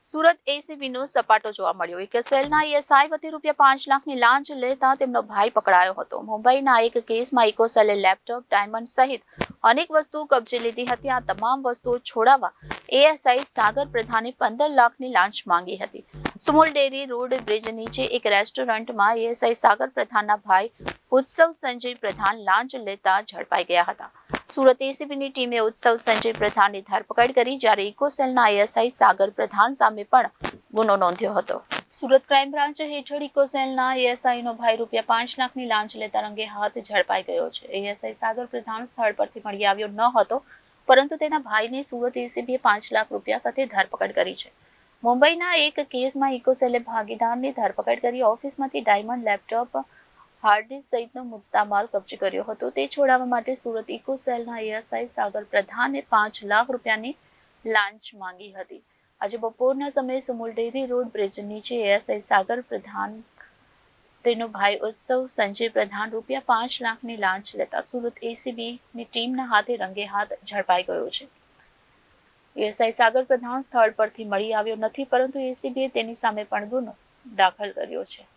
સુરત એસીબીનો સપાટો જોવા મળ્યો. એક સેલના એસઆઈ વતી રૂપિયા પાંચ લાખની લાંચ લેતા તેમનો ભાઈ પકડાયો હતો. મુંબઈના એક કેસમાં ઇકોસેલે લેપટોપ, ડાયમંડ સહિત અનેક વસ્તુઓ કબજે લીધી હતી. આ તમામ વસ્તુઓ છોડાવવા એએસઆઈ સાગર પ્રધાને પંદર લાખની લાંચ માંગી હતી. સુમુલ ડેરી રોડ બ્રિજ નીચે એક રેસ્ટોરન્ટમાં એએસઆઈ સાગર પ્રધાનના ભાઈ ઉત્સવ સંજય પ્રધાન લાંચ લેતા ઝડપાઈ ગયા હતા. સુરત એસીબીની ટીમે ઉત્સવ સંજય પ્રધાનની ધરપકડ કરી, જ્યારે ઇકોસેલના એએસઆઈ સાગર પ્રધાન સામે પણ ગુનો નોંધ્યો હતો. સુરત ક્રાઇમ બ્રાન્ચ હેઠળ ઇકોસેલના એએસઆઈનો ભાઈ રૂપિયા પાંચ લાખની લાંચ લેતા રંગે હાથ ઝડપાઈ ગયો છે. એએસઆઈ સાગર પ્રધાન સ્થળ પરથી મળી આવ્યો ન હતો, પરંતુ તેના ભાઈને સુરત એસીબીએ પાંચ લાખ રૂપિયા સાથે ધરપકડ કરી છે. મુંબઈના એક કેસમાં ઇકોસેલે ભાગીદારની ધરપકડ કરી ઓફિસમાંથી ડાયમંડ, લેપટોપ, હાર્ડ ડિસ્ક સહિતનો મુદ્દામાલ કબજે કર્યો હતો. તે છોડાવવા માટે સુરત ઇકોસેલના એએસઆઈ સાગર પ્રધાને પાંચ લાખ રૂપિયાની લાંચ માંગી હતી. આજે બપોરના સમયે સુમુલ ડેરી રોડ બ્રિજ નીચે એએસઆઈ સાગર પ્રધાન, તેનો ભાઈ ઉત્સવ, સંજય પ્રધાન રૂપિયા પાંચ લાખની લાંચ લેતા સુરત એસીબીની ટીમના હાથે રંગે હાથ ઝડપાઈ ગયો છે. એએસઆઈ સાગર પ્રધાન સ્થળ પરથી મળી આવ્યો નથી, પરંતુ એસીબીએ તેની સામે પણ ગુનો દાખલ કર્યો છે.